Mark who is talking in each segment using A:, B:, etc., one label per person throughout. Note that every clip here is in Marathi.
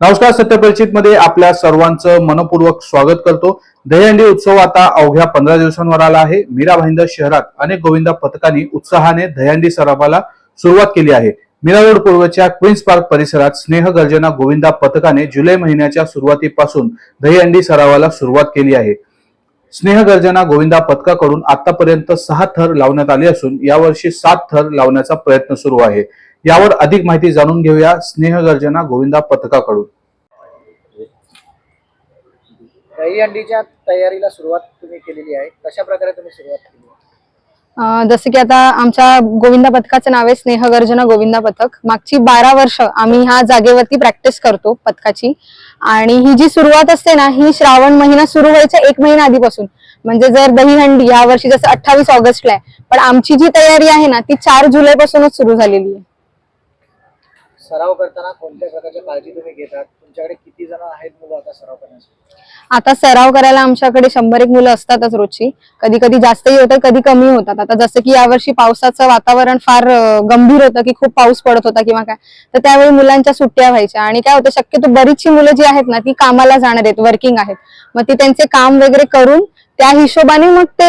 A: नमस्कार सत्यपरिचित मध्ये आपल्या सर्वांचं मनपूर्वक स्वागत करतो. दहीहंडी उत्सव आता अवघ्या पंधरा दिवसांवर आला आहे. मीरा भाईंदर शहरात अनेक गोविंदा पथकांनी उत्साहाने दहीहंडी सरावाला सुरुवात केली आहे. मीरा रोड पूर्वच्या क्वीन्स पार्क परिसरात स्नेह गर्जना गोविंदा पथकाने जुलै महिन्याच्या सुरुवातीपासून दहीहंडी सरावाला सुरुवात केली आहे. स्नेहगर्जना गोविंदा पथकाकडून आतापर्यंत सहा थर लावण्यात आले असून यावर्षी सात थर लावण्याचा प्रयत्न सुरू आहे. यावर अधिक माहिती जाणून घेऊया स्नेहगर्जना गोविंदा पथकाकडून.
B: दहीहंडीच्या तयारीला सुरुवात तुम्ही केलेली आहे. कशा प्रकारे तुम्ही सुरुवात केली?
C: जसं की आता आमच्या गोविंदा पथकाचं नाव आहे स्नेह गर्जना गोविंदा पथक. मागची बारा वर्ष आम्ही ह्या जागेवरती प्रॅक्टिस करतो पथकाची. आणि ही जी सुरुवात असते ना ही श्रावण महिना सुरू व्हायच्या एक महिना आधीपासून. म्हणजे जर दहीहंडी या वर्षी जसं अठ्ठावीस ऑगस्टला आहे पण आमची जी तयारी आहे ना ती चार जुलैपासूनच सुरू झालेली आहे.
B: सराव करताना कोणत्या प्रकारच्या काळजी तुम्ही घेतात? तुमच्याकडे किती जण आहेत मुलं आता सराव करण्यासाठी?
C: आता सराव करायला आमच्याकडे शंभर एक मुलं असतातच रोजची. कधी कधी जास्तही होतात कधी कमी होतात. आता जसं की यावर्षी पावसाचं वातावरण फार अं, गंभीर होतं की खूप पाऊस पडत होता किंवा काय तर त्यावेळी मुलांच्या सुट्ट्या व्हायच्या. आणि काय होतं शक्यतो बरीचशी मुलं जी आहेत ना ती कामाला जाणार आहेत वर्किंग आहेत. मग ती त्यांचे काम वगैरे करून त्या हिशोबाने मग ते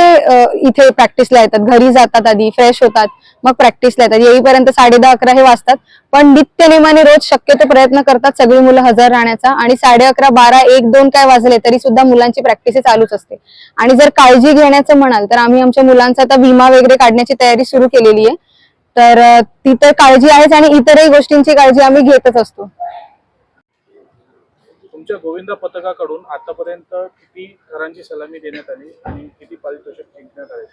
C: इथे प्रॅक्टिसला येतात. घरी जातात आधी फ्रेश होतात मग प्रॅक्टिसला येतात. येईपर्यंत साडे दहा अकरा हे वाजतात. पण नित्यनेमाने रोज शक्यतो प्रयत्न करतात सगळी मुलं हजर राहण्याचा आणि साडे अकरा बारा एक दोन काय वाजले तरी सुद्धा मुलांची प्रॅक्टिस चालूच असते. आणि जर काळजी घेण्याचं म्हणाल तर आम्ही आमच्या मुलांचा आता विमा वगैरे काढण्याची तयारी सुरू केलेली आहे. तर ती तर काळजी आहेच आणि इतरही गोष्टींची काळजी आम्ही घेतच असतो.
D: तुमच्या गोविंदा पथकाकडून आतापर्यंत किती थरांची सलामी देण्यात आली आणि किती पारितोषिक जिंकण्यात आले?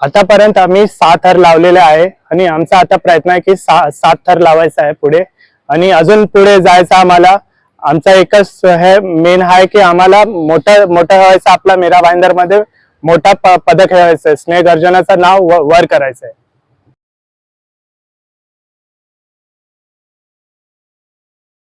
E: आतापर्यंत आम्ही सात थर लावलेले आहे आणि आमचा आता प्रयत्न आहे की सा, सात थर लावायचा आहे पुढे. आणि अजून पुढे जायचं आम्हाला आमचा एकच हे मेन आहे की आम्हाला मोठं मोठं व्हायचं आपला मेरा भाईंदरमध्ये मोठा प- पदक खेळायचं आहे. स्नेह गर्जनाचं नाव व- वर करायचं आहे.